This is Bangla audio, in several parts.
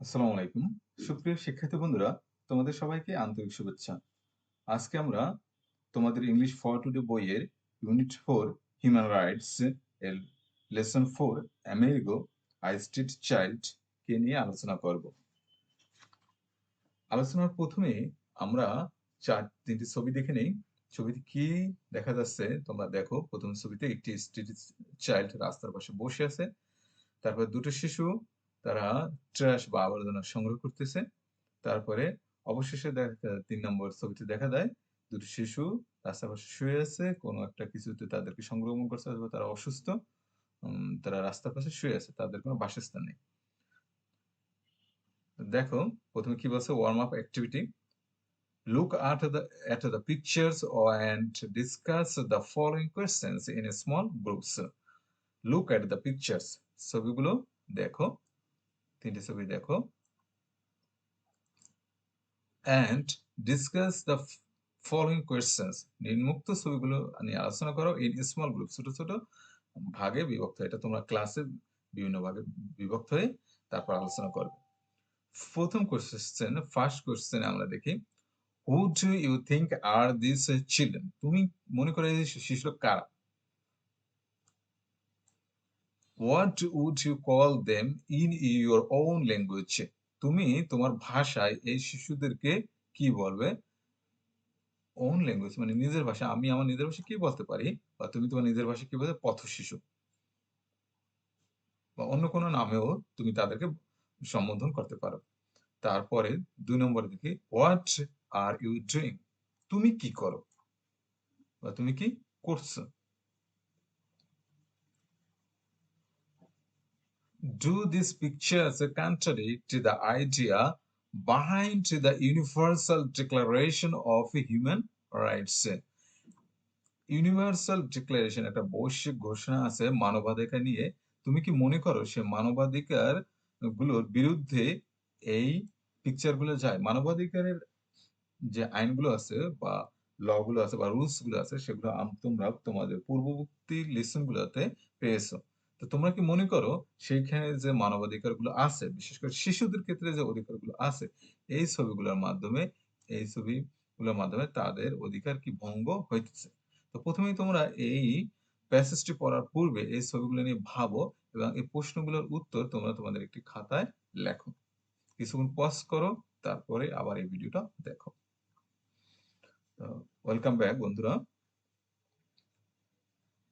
আসসালামু আলাইকুম। সুপ্রিয় শিক্ষার্থী বন্ধুরা, তোমাদের সবাইকে আন্তরিক শুভেচ্ছা। আজকে আমরা তোমাদের ইংলিশ ফর টুডে বইয়ের ইউনিট ফোর হিউম্যান রাইটস এর lesson four Amerigo a street child কে নিয়ে আলোচনা করব। আলোচনার প্রথমে আমরা চার, তিনটি ছবি দেখে নেই। ছবিতে কি দেখা যাচ্ছে, তোমরা দেখো। প্রথম ছবিতে একটি স্ট্রিট চাইল্ড রাস্তার পাশে বসে আছে। তারপর দুটো শিশু তারা ট্রাশ বা আবর্জনা সংগ্রহ করতেছে। তারপরে অবশেষে দেখা, তিন নম্বর ছবিতে দেখা যায়, দুটো শিশু রাস্তার পাশে শুয়ে আছে, কোনো একটা কিছুতে তাদেরকে সংক্রমণ করছে অথবা তারা অসুস্থ তারা রাস্তার পাশে শুয়ে আছে, তাদের কোনো বাসস্থান নেই। দেখো, প্রথমে কি বলছে warm up activity look at the at the pictures and discuss the following in a small groups. Look at the pictures. ছবিগুলো দেখো। তিনটে ছবি দেখো। Discuss the f- following questions. নিম্নোক্ত ছবিগুলো নিয়ে আলোচনা করো ইন স্মল গ্রুপ ছোট ছোট ভাগে বিভক্ত। এটা তোমরা ক্লাসে বিভিন্ন ভাগে বিভক্ত হয়ে তারপর আলোচনা করবে। প্রথম কোশ্চেন ফার্স্ট কোশ্চেন আমরা দেখি who do you think are this children তুমি মনে করে শিশুরা কারা? What would you call them in your own language তুমি তোমার ভাষায় এই শিশুদেরকে কি বলবে? ওন ল্যাঙ্গুয়েজ মানে নিজের ভাষা। আমি আমার নিজের ভাষায় কি বলতে পারি? বা তুমি তোমার নিজের ভাষায় কি বলতে পথ শিশু। বা অন্য কোনো নামেও তুমি তাদেরকে সম্বোধন করতে পারো। তারপরে দুই নম্বর দেখি হোয়াট আর ইউ ডুইং তুমি কি করো? বা তুমি কি করছ? Do these pictures contradict the idea behind the Universal Declaration of Human Rights? Universal declaration একটা বৈশ্বিক ঘোষণা আছে মানবাধিকার নিয়ে। তুমি কি মনে করো সে মানবাধিকারগুলোর বিরুদ্ধে এই পিকচারগুলো যায়? মানবাধিকারের যে আইনগুলো আছে বা ল গুলো আছে বা রুলসগুলো আছে, সেগুলো তোমরা তোমাদের পূর্ববর্তী লেসন গুলোতে পেয়েছ। তো তোমরা কি মনে করো সেইখানে যে মানবাধিকারগুলো আছে, বিশেষ করে শিশুদের ক্ষেত্রে যে অধিকারগুলো আছে, এই ছবিগুলোর মাধ্যমে, এই ছবিগুলোর মাধ্যমে তাদের অধিকার কি ভঙ্গ হইতেছে? তো প্রথমেই তোমরা এই প্যাসেজটি পড়ার পূর্বে এই ছবিগুলো নিয়ে ভাবো এবং এই প্রশ্নগুলোর উত্তর তোমরা তোমাদের একটি খাতায় লেখো। কিছুক্ষণ পজ করো, তারপরে আবার এই ভিডিওটা দেখো। ওয়েলকাম ব্যাক বন্ধুরা।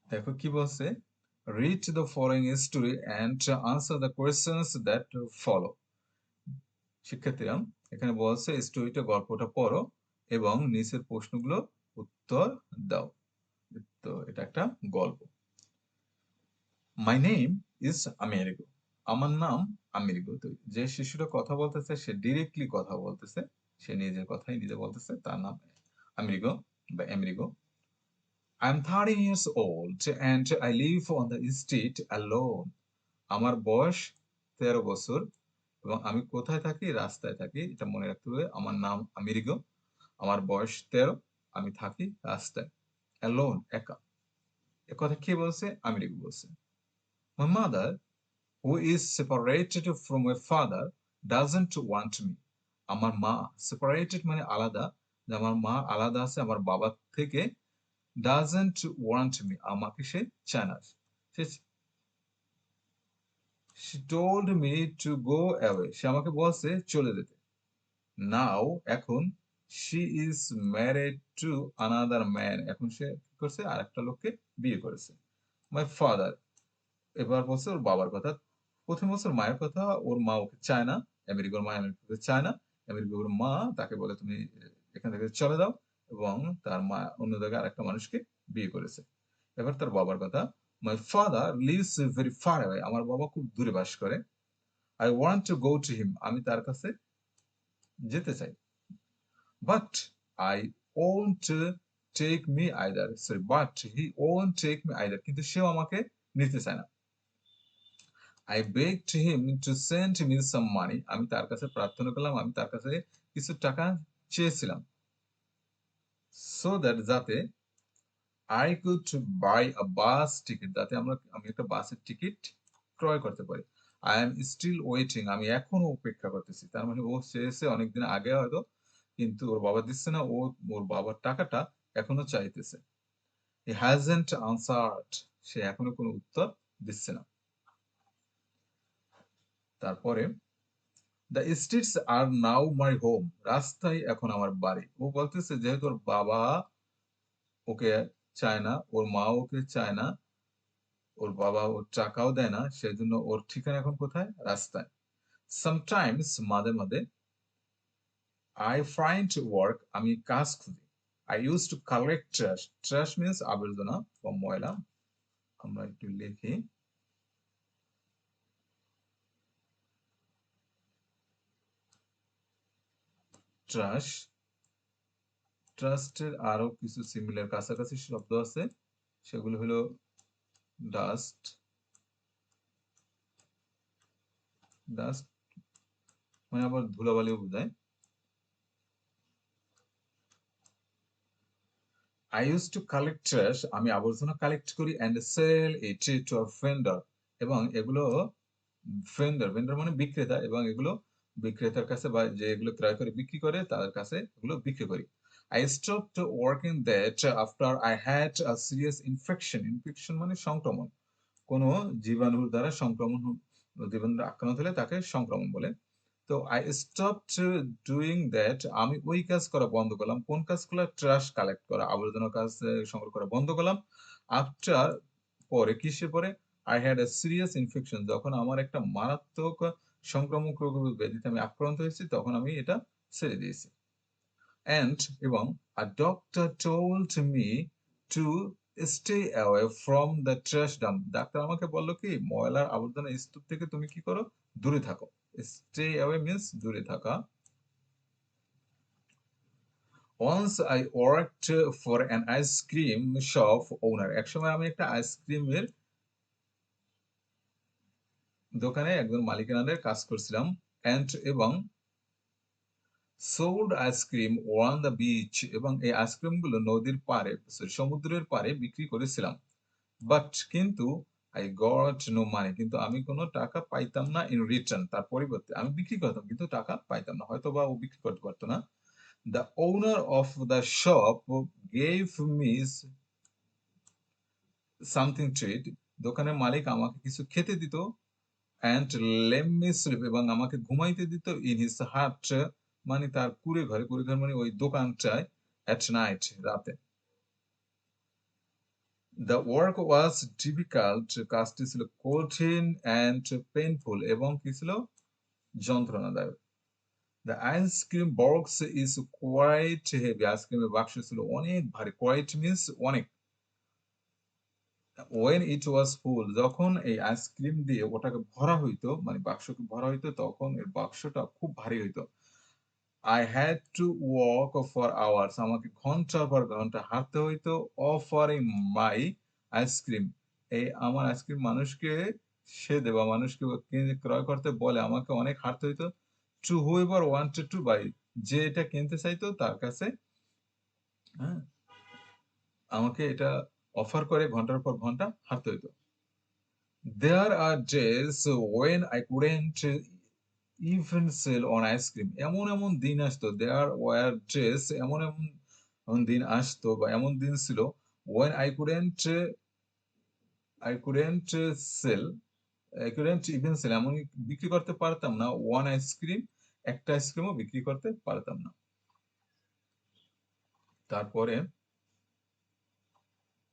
দেখো কি বলছে? Read the following story and answer the questions that follow শিক্ষার্থীরা, এখানে বলছে স্টোরিটা গল্পটা পড়ো এবং নিচের প্রশ্নগুলো উত্তর দাও। তো এটা একটা গল্প। মাই নেম ইজ আমেরিগো আমার নাম আমেরিগো তো যে শিশুটা কথা বলতেছে, সে ডিরেক্টলি কথা বলতেছে, সে নিজের কথাই নিজে বলতেছে, তার নাম আমেরিগো বা Amerigo I am 30 years old and I live on the street alone. আমার বয়স তেরো বছর এবং আমি কোথায় থাকি রাস্তায় থাকি এটা মনে রাখতে হবে। আমার নাম আমেরিগো আমার বয়স তেরো আমি থাকি রাস্তায় অ্যালোন একা। এ কথা কে বলছে? আমেরিগো বলছে। My mother, who is separated from my father, doesn't want me. আমার মা separated মানে আলাদা। যে আমার মা আলাদা আছে আমার বাবা থেকে doesn't want me, আমাকে সে চায় না। সে she told me to go away সে আমাকে বলছে চলে যেতে। Now, এখন she is married to another man এখন সে কি করছে? আরেকটা লোককে বিয়ে করেছে। My father, এবার বলছে ওর বাবার কথা। প্রথম বছর মায়ের কথা, ওর মা ওকে চায় না। আমেরিকার মা আমেরিকাকে চায় না। আমেরিকার মা তাকে বলে, তুমি এখান থেকে চলে দাও এবং তার মা অন্য জায়গায় আরেকটা মানুষকে বিয়ে করেছে। এবার তার বাবার কথা my father lives very far away আমার বাবা খুব দূরে বাস করে। I want to go to him আমি তার কাছে যেতে চাই। But I won't take me either sorry but he won't take me either কিন্তু সেও আমাকে নিতে চায় না। I beg to him to send me some money আমি তার কাছে প্রার্থনা করলাম। আমি তার কাছে কিছু টাকা চেয়েছিলাম। সো দ্যাট যাতে I could buy a bus ticket যাতে আমরা, আমি একটা বাসের টিকিট ক্রয় করতে পারি। আই এম স্টিল ওয়েটিং আমি এখনও অপেক্ষা করতেছি। তার মানে ও চেয়েছে অনেকদিন আগে হয়তো কিন্তু ওর বাবা দিচ্ছে না, ও, ওর বাবার টাকাটা এখনও চাইতেছে। হি হ্যাজেন্ট আনসার্ড সে এখনও কোনো উত্তর দিচ্ছে না। তারপরে the streets are now my home রাস্তায় এখন আমার বাড়ি। ও বলতেছে, যেহেতু ওর বাবা ওকে চায় না, ওর মা ওকে চায় না, ওর বাবা ওর টাকাও দেয় না, সেজন্য ওর ঠিকানা এখন কোথায়? রাস্তায়। সামটাইমস মাঝে মাঝে আই ফাইন্ড ওয়ার্ক আমি কাজ খুঁজি। I use to collect trash trash means আবর্জনা বা ময়লা। আমরা একটু লিখি। ট্রাশ ট্রাস্টের আরও কিছু সিমিলার কাছাকাছি শব্দ আছে। সেগুলো হলো ডাস্ট ডাস্ট মানে আবার ধুলাবালিও বোঝায়। I use to collect trash আমি আবর্জনা কালেক্ট করি and sell it to a vendor এবং এগুলো ভেন্ডর ভেন্ডর মানে বিক্রেতা এবং এগুলো বিক্রেতার কাছে বা যে এগুলো ক্রয় করে বিক্রি করে, তাদের কাছে এগুলো বিক্রি করি। I stopped working that after I had a serious infection. Infection মানে সংক্রমণ। কোনো জীবাণুর দ্বারা সংক্রমণ জীবাণুর আক্রান্ত হলে তাকে সংক্রমণ বলে। তো আই স্টপড ডুইং দ্যাট আমি ওই কাজ করা বন্ধ করলাম। কোন কাজ করলাম ট্রাশ কালেক্ট করা, আবর্জনা কাজ সংগ্রহ করা বন্ধ করলাম। আফটার পরে, কিসের পরে? I had a serious infection যখন আমার একটা মারাত্মক সংক্রামক রোগ ব্যাধিতে আমি আক্রান্ত হয়েছি, তখন আমি এটা ছেড়ে দিয়েছি। And, এবং, a doctor told me to stay away from the trash dump. Doctor আমাকে বলল কি, ময়লার আবর্জনা স্তূপ থেকে তুমি কি করো? দূরে থাকো। Stay away means দূরে থাকা। Once I worked for an ice cream shop owner, একসময় আমি একটা আইসক্রিমের দোকানে একজন মালিকের আন্ডারে কাজ করছিলাম and এবং sold ice cream one the beach এবং এই আইসক্রিমগুলো নদীর পারে সমুদ্রের পারে বিক্রি করেছিলাম। বাট কিন্তু আই গট নো মানি কিন্তু আমি কোনো টাকা পাইতাম না ইন রিটার্ন তার পরিবর্তে আমি বিক্রি করতাম, কিন্তু টাকা পাইতাম না হয়তো বা ও বিক্রি করতে পারতো না। The owner of the shop gave miss something treat দোকানের মালিক আমাকে কিছু খেতে দিত অ্যান্ড লেম মি স্লিপ এবং আমাকে ঘুমাইতে দিত ইন হিজ হার্ট মানে তার কুড়ে ঘরে, কুড়ে ঘর মানে ওই দোকানটায় অ্যাট নাইট রাতে। দ্য ওয়ার্ক ওয়াজ ডিফিকাল্ট কাজটি ছিল কঠিন অ্যান্ড পেইনফুল এবং কি ছিল? যন্ত্রণাদায়ক। The ice cream box is quite heavy আইসক্রিমের বাক্স ছিল অনেক ভারী কোয়াইট মিনস অনেক। ওয়েন ইট ওয়াজ ফুল যখন এই আইসক্রিম দিয়ে ওটাকে ভরা হইতো মানে বাক্সকে ভরা হইতো, তখন এর বাক্সটা খুব ভারী হইতো। I had to walk for hours আমাকে ঘণ্টার পর ঘণ্টা হাঁটতে হইতো অফারিং মাই আইসক্রিম এই আমার আইসক্রিম মানুষকে সে দেবা, মানুষকে ক্রয় করতে বলে, আমাকে অনেক হাঁটতে হইতো। To whoever wanted to buy যে এটা কিনতে চাইতো, তার কাছে হ্যাঁ আমাকে এটা অফার করে ঘণ্টার পর ঘণ্টা হাঁটতে হইতো। There are days when I couldn't even sell on ice cream এমন এমন দিন আসতো দেয়ার ওয়ার ড্রেস এমন এমন দিন আসতো বা এমন দিন ছিল when I couldn't I couldn't sell I couldn't even sell এমন বিক্রি করতে পারতাম না ওয়ান আইসক্রিম একটা আইসক্রিমও বিক্রি করতে পারতাম না। তারপরে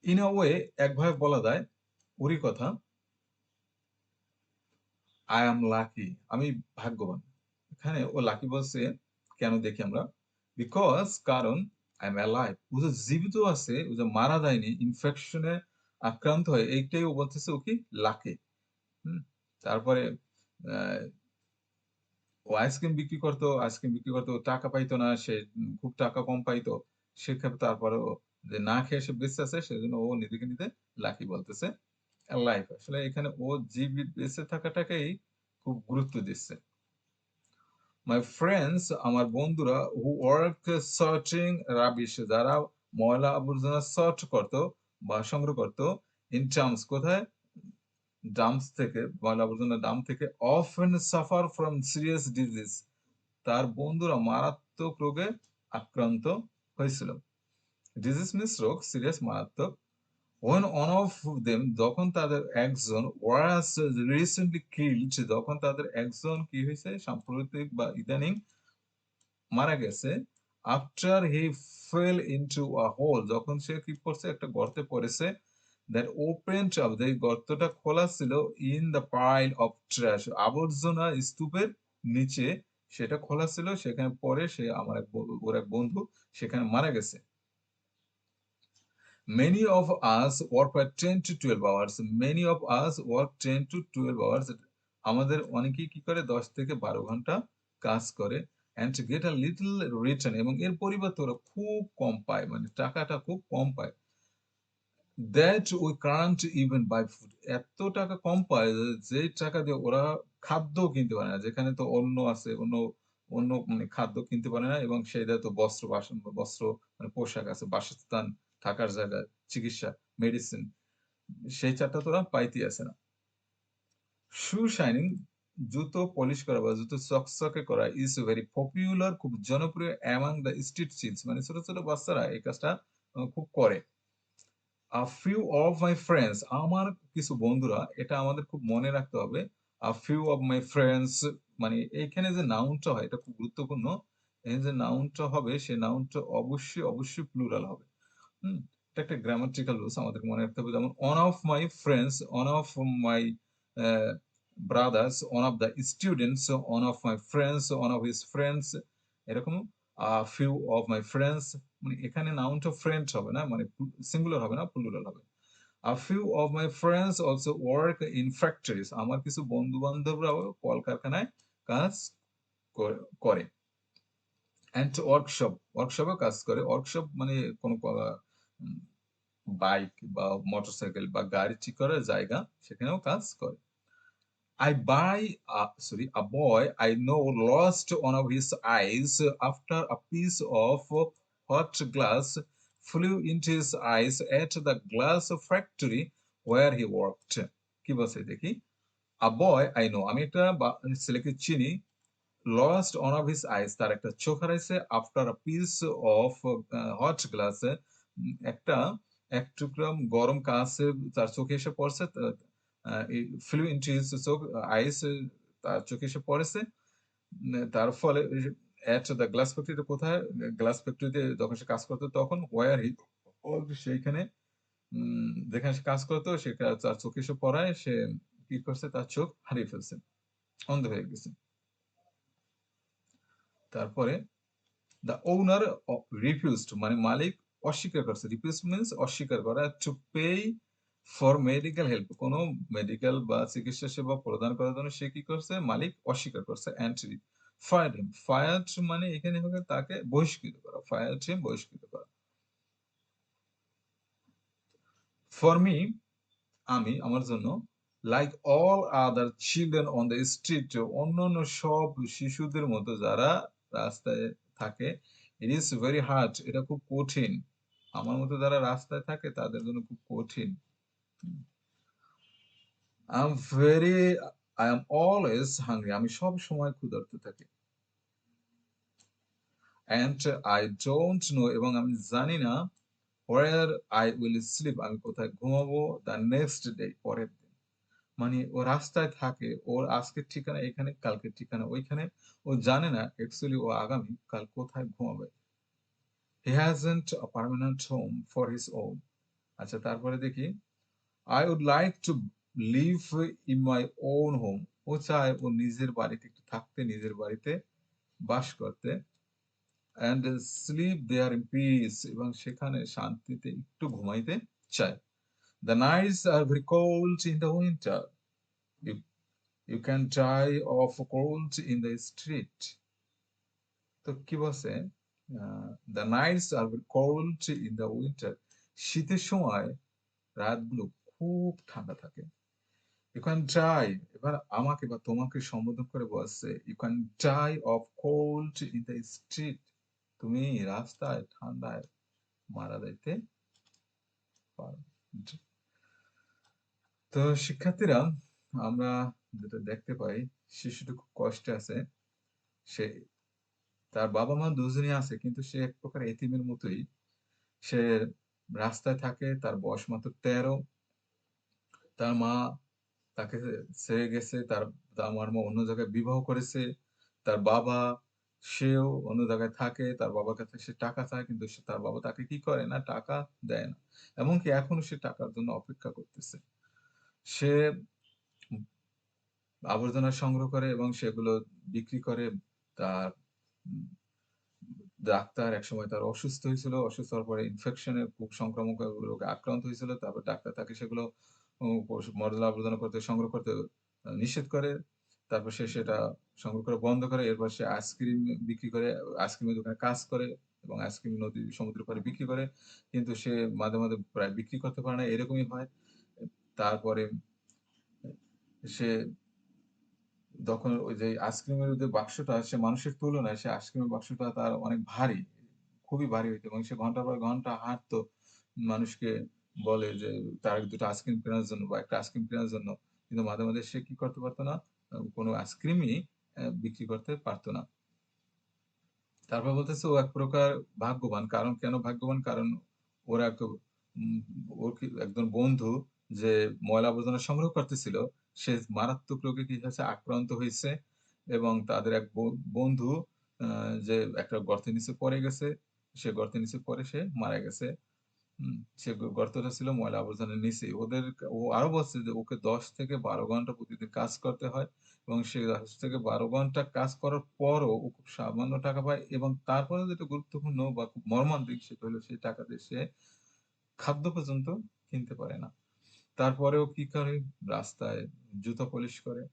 ইন আ ওয়ে একভাবে বলা যায়, ওরই কথা আই এম লাকি আমি ভাগ্যবান। এখানে ও লাকি বলছে, কেন দেখি আমরা? বিকজ কারণ আই এম অ্যালাইভ ও যে জীবিত আছে, ও যে মারা যায়নি ইনফেকশনে আক্রান্ত হয়, এইটাই ও বলতেছে ও কি? লাকি তারপরে ও আইসক্রিম বিক্রি করতো আইসক্রিম বিক্রি করতো টাকা পাইতো না, সে খুব টাকা কম পাইতো সেক্ষেত্রে তারপরে যে না খেয়ে সে বেঁচে আছে, সেজন্য ও নিজেকে নিতে লাকি বলতেছে লাইফ আসলে এখানে ও জীবিত বেঁচে থাকাটাকেই খুব গুরুত্ব দিচ্ছে। মাই ফ্রেন্ডস আমার বন্ধুরা হু ওয়ার্ক রাবিশ যারা ময়লা আবর্জনা করত বা সংগ্রহ করত ইন টার্মস কোথায়? ডাম্পস থেকে, ময়লা আবর্জনা ডাম্প থেকে often suffer from serious disease তার বন্ধুরা মারাত্মক রোগে আক্রান্ত হয়েছিল। ডিজিজ মিন্স রোগ সিরিয়াস মারাত্মক। When one of them, যখন তাদের একজন was recently killed, যখন তাদের একজন কি হয়েছে, সাম্প্রতিক বা ইদানিং মারা গেছে after he fell into a hole যখন সে কি করছে, একটা গর্তে পড়েছে দ্যাট ওপেন আপ যে গর্তটা খোলা ছিল in the pile of trash আবর্জনা স্তূপের নিচে, সেটা খোলা ছিল, সেখানে পরে সে আমার ওর এক বন্ধু, সেখানে মারা গেছে। Many of us work for 10 to 12 hours. Many of us work 10 to 12 hours. আমাদের অনেকেই কি করে? 10 থেকে 12 ঘণ্টা কাজ করে and to get a little return এবং এর পরিবর্তে ওরা খুব কম পায় মানে টাকাটা খুব কম পায়। That we can't even buy food. এত টাকা কম পায় যে- যে টাকা দিয়ে ওরা খাদ্য কিনতে পারে না। যেখানে তো অন্য আছে, অন্য অন্য মানে খাদ্য কিনতে পারে না এবং সেটা তো বস্ত্র বাসন, বস্ত্র মানে পোশাক আছে, বাসস্থান থাকার জায়গা, চিকিৎসা মেডিসিন সেই চারটা তোরা পাইতে আছে না। শু শাইনিং জুতো পলিশ করা বা জুতো চকচকে করা ইজ ভেরি পপুলার খুব জনপ্রিয় অ্যামাং দ্য স্ট্রিট চিলস মানে ছোট ছোট বাচ্চারা এই কাজটা খুব করে। A few of my friends আমার কিছু বন্ধুরা, এটা আমাদের খুব মনে রাখতে হবে a few of my friends মানে এইখানে যে নাউনটা হয়, এটা খুব গুরুত্বপূর্ণ এই যে নাউনটা হবে, সে নাউনটা অবশ্যই অবশ্যই প্লুরাল হবে। হুম, এটা একটা গ্রামাটিক্যাল রুলস আমাদের মনে রাখতে হবে। যেমন one of my friends one of my brothers one of the students one of my friends one of his friends এরকম ফিউ অফ মাই ফ্রেন্ডস মানে এখানে নাউনটা ফ্রেন্ড হবে না মানে সিঙ্গুলার হবে না প্লুরাল হবে। A few of my friends also work in factories. আমার কিছু বন্ধু বান্ধবরাও কলকারখানায় কাজ করে- করে। অ্যান্ড ওয়ার্কশপ ওয়ার্কশপে কাজ করে। ওয়ার্কশপ মানে কোনো বাইক বা মোটরসাইকেল বা গাড়ি ঠিক করার জায়গা সেখানেও কাজ করে I buy, uh, sorry, a boy I know lost one of his eyes after a piece of hot glass flew into his eyes at the glass factory where he worked. কি বলছে দেখি a boy I know আমি একটা ছেলেকে চিনি lost one of his eyes তার একটা চোখ হারাইছে after a piece of uh, hot glass একটা, এক টুকরা গরম কাছে তার চোখে এসে পড়ছে ফ্লু চোখ আইস তার চোখে এসে পড়েছে। তার ফলে দ্য গ্লাস ফ্যাক্টরিতে কোথায়? গ্লাস ফ্যাক্টরিতে যখন সে কাজ করতো তখন ওয়ার হি সেইখানে যেখানে সে কাজ করতো, সে তার চোখে এসে পড়ায়, সে কি করছে? তার চোখ হারিয়ে ফেলছে, অন্ধ হয়ে গেছে। তারপরে দ্য ওনার রিফিউজড মানে মালিক অস্বীকার করছে। রিফিউজ মিনস অস্বীকার করা। To pay for medical help কোনো মেডিকেল বা চিকিৎসা সেবা প্রদান করার জন্য সে কি করছে? মালিক অস্বীকার করছে অ্যান্ট্রি ফায়ার হিম ফায়ার মানে এখানে হবে তাকে বহিষ্কৃত করা। ফায়ার হিম বহিষ্কৃত করা। ফর মি আমি, আমার জন্য like all other children on the street অন্যান্য সব শিশুদের মতো যারা রাস্তায় থাকে ইট ইজ ভেরি হার্ড এটা খুব কঠিন। আমার মতো যারা রাস্তায় থাকে, তাদের জন্য খুব কঠিন। I very I am always hungry আমি সব সময় ক্ষুধার্ত থাকি। অ্যান্ড আই ডোন্ট নো এবং আমি জানি না হোয়ার আই উইল স্লিপ আমি কোথায় ঘুমাবো দ্য নেক্সট ডে পরের দিন। মানে ও রাস্তায় থাকে, ওর আজকের ঠিকানা এখানে, কালকের ঠিকানা ওইখানে। ও জানে না অ্যাকচুয়ালি ও আগামী কাল কোথায় ঘুমাবে। He hasn't a permanent home for his own আচ্ছা তারপরে দেখি। I would like to live in my own home ও চায় ও নিজের বাড়িতে একটু থাকতে, নিজের বাড়িতে বাস করতে। And sleep there in peace এবং সেখানে শান্তিতে একটু ঘুমাইতে চায়। The nights are very cold in the winter you you can die of cold in the street তো কি বলছে? The nights are cold in the winter শীতের সময় রাতগুলো খুব ঠান্ডা থাকে। ইউ ক্যান ডাই এবার আমাকে বা তোমাকে সম্বোধন করে বলছে you can die of cold in the street তুমি রাস্তায় ঠান্ডায় মারা যাইতে পারো। তো শিক্ষার্থীরা, আমরা যেটা দেখতে পাই, শিশুটি খুব কষ্টে আছে। সে তার বাবা মা দুজনই আছে, কিন্তু সে এক প্রকার এতিমের মতোই। সে রাস্তায় থাকে, তার বয়স মাত্র তেরো। তার মা তাকে ছেড়ে গেছে, তার, আমার মা অন্য জায়গায় বিবাহ করেছে। তার বাবা সেও অন্য জায়গায় থাকে, তার বাবার কাছে সে টাকা চায়, কিন্তু সে, তার বাবা তাকে কি করে না, টাকা দেয় না। এমনকি এখনও সে টাকার জন্য অপেক্ষা করতেছে। সে আবর্জনা সংগ্রহ করে এবং সেগুলো বিক্রি করে তার ডাক্তার একসময় তার অসুস্থ হয়েছিল, অসুস্থ হওয়ার পরে ইনফেকশনের খুব সংক্রামক রোগে আক্রান্ত হয়েছিল, তারপর ডাক্তার তাকে সেগুলো মর্যাদা আবর্জনা করতে, সংগ্রহ করতে নিষেধ করে, তারপর সে সেটা সংগ্রহ করে বন্ধ করে, এরপর সে আইসক্রিম বিক্রি করে, আইসক্রিমের দোকানে কাজ করে এবং আইসক্রিম নদী, সমুদ্রের পারে বিক্রি করে, কিন্তু সে মাঝে মাঝে প্রায় বিক্রি করতে পারে না, এরকমই হয়। তারপরে সে তখন ওই যে আইসক্রিমের যে বাক্সটা সে মানুষের তুলনায় সে আইসক্রিমের বাক্সটা তার অনেক ভারী, খুবই ভারী হইতো এবং সে ঘণ্টার পর ঘণ্টা হাঁটতো। মানুষকে বলে যে, তার দুটো আইসক্রিম কেনার জন্য বা একটা আইসক্রিম কেনার জন্য। কিন্তু মাঝে মাঝে সে কি করতে পারতো না? কোনো আইসক্রিমই বিক্রি করতে পারতো না। তারপর বলতেছে, ও এক প্রকার ভাগ্যবান। কারণ কেন ভাগ্যবান? কারণ ওর ওর একজন বন্ধু যে ময়লা আবর্জনা সংগ্রহ করতেছিল সে মারাত্মক রোগে কি হয়েছে আক্রান্ত হয়েছে এবং তাদের এক বন্ধু যে একটা গর্তের নিচে পড়ে গেছে, সে গর্তের নিচে পড়ে সে মারা গেছে। সে গর্তটা ছিল ময়লা আবর্জনার নিচে ওদের ও আরও বলছে যে ওকে দশ থেকে বারো ঘণ্টা প্রতিদিন কাজ করতে হয় এবং সে দশ থেকে বারো ঘণ্টা কাজ করার পরও ও খুব সামান্য টাকা পায় এবং তারপরে যেটা গুরুত্বপূর্ণ বা খুব মর্মান্তিক সেটা হলো সেই টাকা দিয়ে সে খাদ্য পর্যন্ত কিনতে পারে না। তারপরেও কি করে? রাস্তায় জুতো পলিশ করে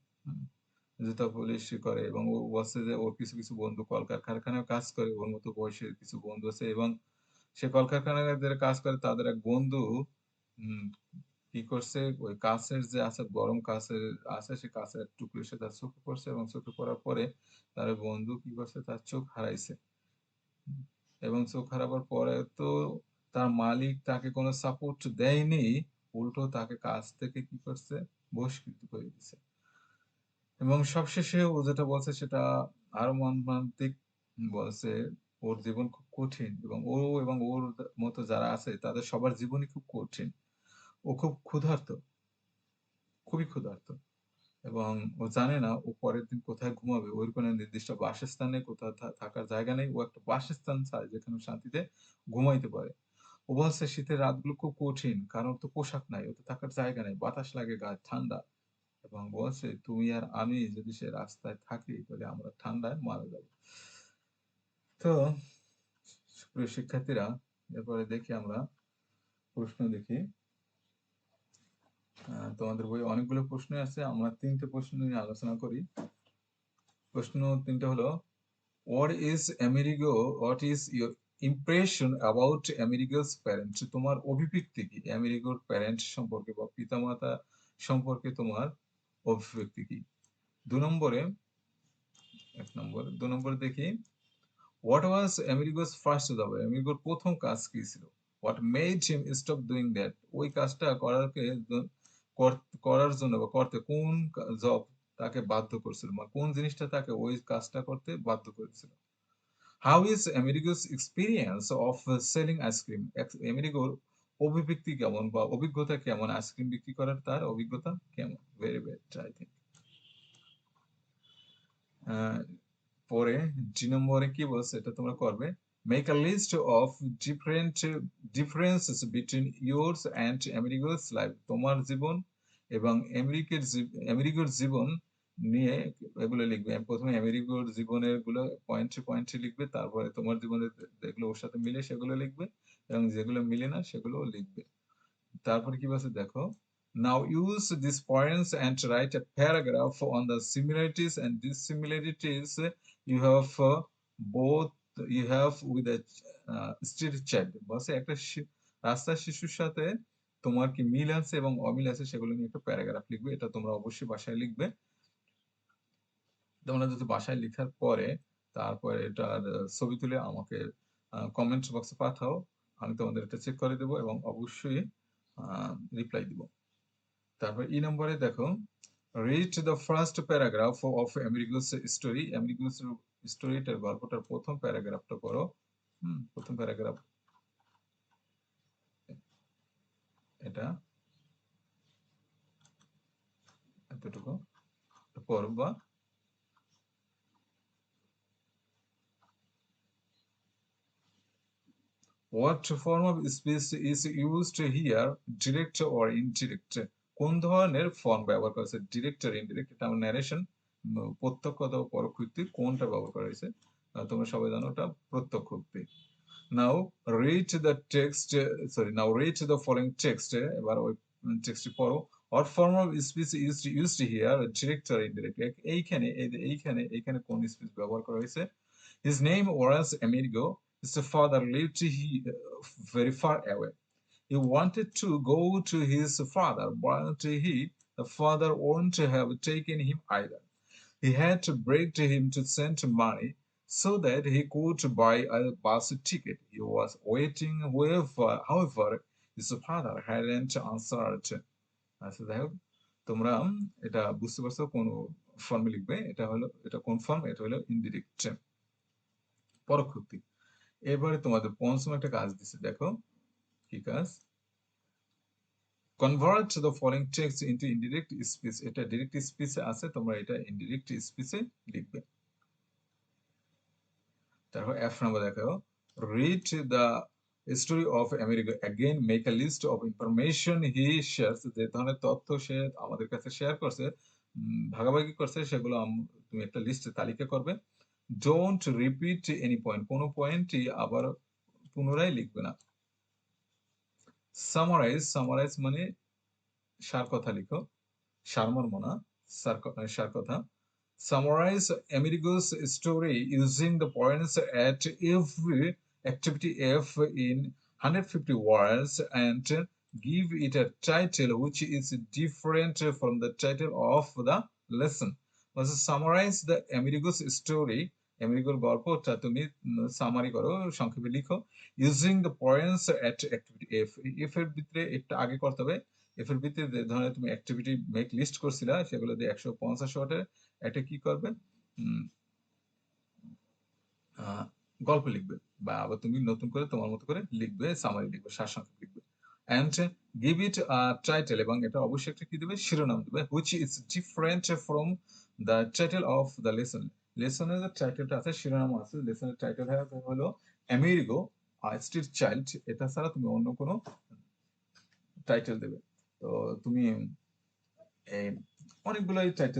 জুতো পলিশ করে এবং ও বলছে যে ওর কিছু কিছু বন্ধু কলকারখানায় কাজ করে, ওর মতো বয়সের কিছু বন্ধু আছে এবং সে কলকারখানায় যারা কাজ করে, তাদের এক বন্ধু কি করছে? ওই কাছের যে আছে, গরম কাছের আছে, সে কাছের টুকরো সে তার চোখে পড়ছে এবং চোখে পড়ার পরে তার বন্ধু কি করছে? তার চোখ হারাইছে। এবং চোখ হারাবার পরে তো তার মালিক তাকে কোনো সাপোর্ট দেয়নি উল্টো তাকে কাজ থেকে কি করছে? বহিষ্কৃত করে দিছে। এবং সবশেষে ও যেটা বলছে সেটা আরও মর্মান্তিক বলছে, ওর জীবন খুব কঠিন এবং ও এবং ওর মতো যারা আছে, তাদের সবার জীবনই খুব কঠিন। ও খুব ক্ষুধার্ত। খুবই ক্ষুধার্ত। এবং ও জানে না ও পরের দিন কোথায় ঘুমাবে। ওর কোনো নির্দিষ্ট বাসস্থানে কোথাও থাকার জায়গা নেই। ও একটা বাসস্থান চায় যেখানে শান্তিতে ঘুমাইতে পারে। ও শীতের রাতগুলো খুব কঠিন, কারণ তো পোশাক নাই ও তো থাকার জায়গা নাই, বাতাস লাগে গা, ঠান্ডা। এবং বলছে, তুমি আর আমি যদি সে রাস্তায় থাকি, তাহলে আমরা ঠান্ডায় মারা যাব। তো প্রিয় শিক্ষার্থীরা, এরপরে দেখি আমরা প্রশ্ন দেখি। তোমাদের বই অনেকগুলো প্রশ্ন আছে, আমরা তিনটে প্রশ্ন নিয়ে আলোচনা করি। প্রশ্ন তিনটে হলো what is Amerigo what is your impression about Amerigo's parent তোমার অভিব্যক্তি কি? আমেরিগোর প্যারেন্ট সম্পর্কে বা পিতামাতা সম্পর্কে তোমার অভিব্যক্তি কি? দু নম্বরে, এক নম্বর, দু নম্বরে দেখি। What was Amerigo's first job আমেরিগোর প্রথম কাজ কি ছিল? What made him stop doing that ওই কাজটা করারকে করার জন্য বা করতে কোন জব তাকে বাধ্য করছিল? মানে কোন জিনিসটা তাকে ওই কাজটা করতে বাধ্য করেছিল? How is America's experience of selling ice cream আমেরিকার অভিব্যক্তি কেমন বা অভিজ্ঞতা কেমন? আইসক্রিম বিক্রি করার তার অভিজ্ঞতা কেমন? ভেরি বেড আই থিঙ্ক পরে জি নম্বরে কি বলছে এটা তোমরা করবে? Make a list of different differences between yours and America's life তোমার জীবন এবং আমেরিকার আমেরিকার জীবন নিয়ে এগুলো লিখবে। প্রথমে আমেরিকার জীবনেরগুলো পয়েন্টে পয়েন্টে লিখবে তারপরে তোমার জীবনের যেগুলো ওর সাথে মিলে সেগুলো লিখবে এবং যেগুলো মিলে না সেগুলো লিখবে। তারপরে কি বলছে দেখো Now use these points and write a paragraph on the similarities and dissimilarities you have uh, both you have with a uh, street child. বলছে একটা রাস্তার শিশুর সাথে তোমার কি মিল আছে এবং অমিল আছে সেগুলো নিয়ে একটা প্যারাগ্রাফ লিখবে। এটা তোমরা অবশ্যই বাসায় লিখবে। তোমরা যদি বাসায় লেখার পরে তারপরে এটার ছবি তুলে আমাকে কমেন্ট বক্সে পাঠাও। আমি তোমাদের এটা চেক করে দেবো এবং অবশ্যই রিপ্লাই দিব। তারপর ই নম্বরে দেখো read the first paragraph of America's story America's স্টোরিটার গল্পটার প্রথম প্যারাগ্রাফটা পড়ো। হুম, প্রথম প্যারাগ্রাফ এটা। এতটুকু। পড়ো বা What form of speech is used here, direct or indirect? কোন ধরনের ফর্ম ব্যবহার করা হয়েছে? ডিরেক্ট আর ইনডিরেক্ট এটা আমার ন্যারেশন প্রত্যক্ষ অথবা পরোক্ষ উক্তি কোনটা ব্যবহার করা হয়েছে? তোমরা সবাই জানো ওটা প্রত্যক্ষ উক্তি now read the text sorry now read the following text এবার ওই টেক্সটটি পড়ো। What form of speech is used here direct or indirect এইখানে এইখানে এইখানে কোন স্পিচ ব্যবহার করা হয়েছে? His name was Amerigo His father lived he, uh, very far away. He wanted to go to his father, but he, the father, wouldn't have taken him either. He had to beg to him to send money so that he could buy a bus ticket. He was waiting, however, however his father hadn't answered. আচ্ছা যাই হোক তোমরা এটা বুঝতে পারছো কোন ফর্মে লিখবে এটা হলো এটা কোন ফর্ম এটা হলো ইনডিরেক্ট পরোক্ষোক্তি এবারে তোমাদের পঞ্চম একটা কাজ দিছে, দেখো। কি কাজ? Convert the following text into indirect speech এটা ডিরেক্ট স্পিচে আছে, তোমরা এটা ইনডিরেক্ট স্পিচে লিখবে। তারপর এফ নাম্বার দেখো read the story of America again make a list of information he shares যে ধরনের তথ্য সে আমাদের কাছে শেয়ার করছে ভাগাভাগি করছে, সেগুলো তুমি একটা লিস্টে তালিকা করবে। ডোন্ট রিপিট এনি পয়েন্ট কোনো পয়েন্টই আবার পুনরায় লিখবে না সামারাইজ সামারাইজ মানে সার কথা লিখো সারমর্ম না সার কথা summarize Amerigo's story using the points at every activity F in 150 words and give it a title which is different from the title of the lesson. Also, summarize the Amerigo's story. Amerigo's গল্পটা তুমি সামারি করো, সংক্ষেপে লিখো। Using the points at activity F F এর ভিতরে একটা আগে করতে হবে। এফ এর ভিতরে যে ধরনের তুমি অ্যাক্টিভিটি মেক লিস্ট করছিলা, সেগুলো দিয়ে একশো পঞ্চাশ ওয়াটের একটা কি করবে? গল্প লিখবে বা আবার তুমি নতুন করে তোমার মতো করে লিখবে সামারি লিখবে, সারসংক্ষেপ লিখবে। অ্যান্ড গিভ ইট টাইটেল এবং এটা অবশ্যই একটা কি দেবে? শিরোনাম দেবে which is different from the title of the lesson লেসনের যে টাইটেলটা আছে, শিরোনাম আছে লেসনের টাইটেল হলো আমেরিগো স্ট্রিট চাইল্ড এটা ছাড়া তুমি অন্য কোনো টাইটেল দেবে। তো তুমি এই অনেকগুলো টাইটেল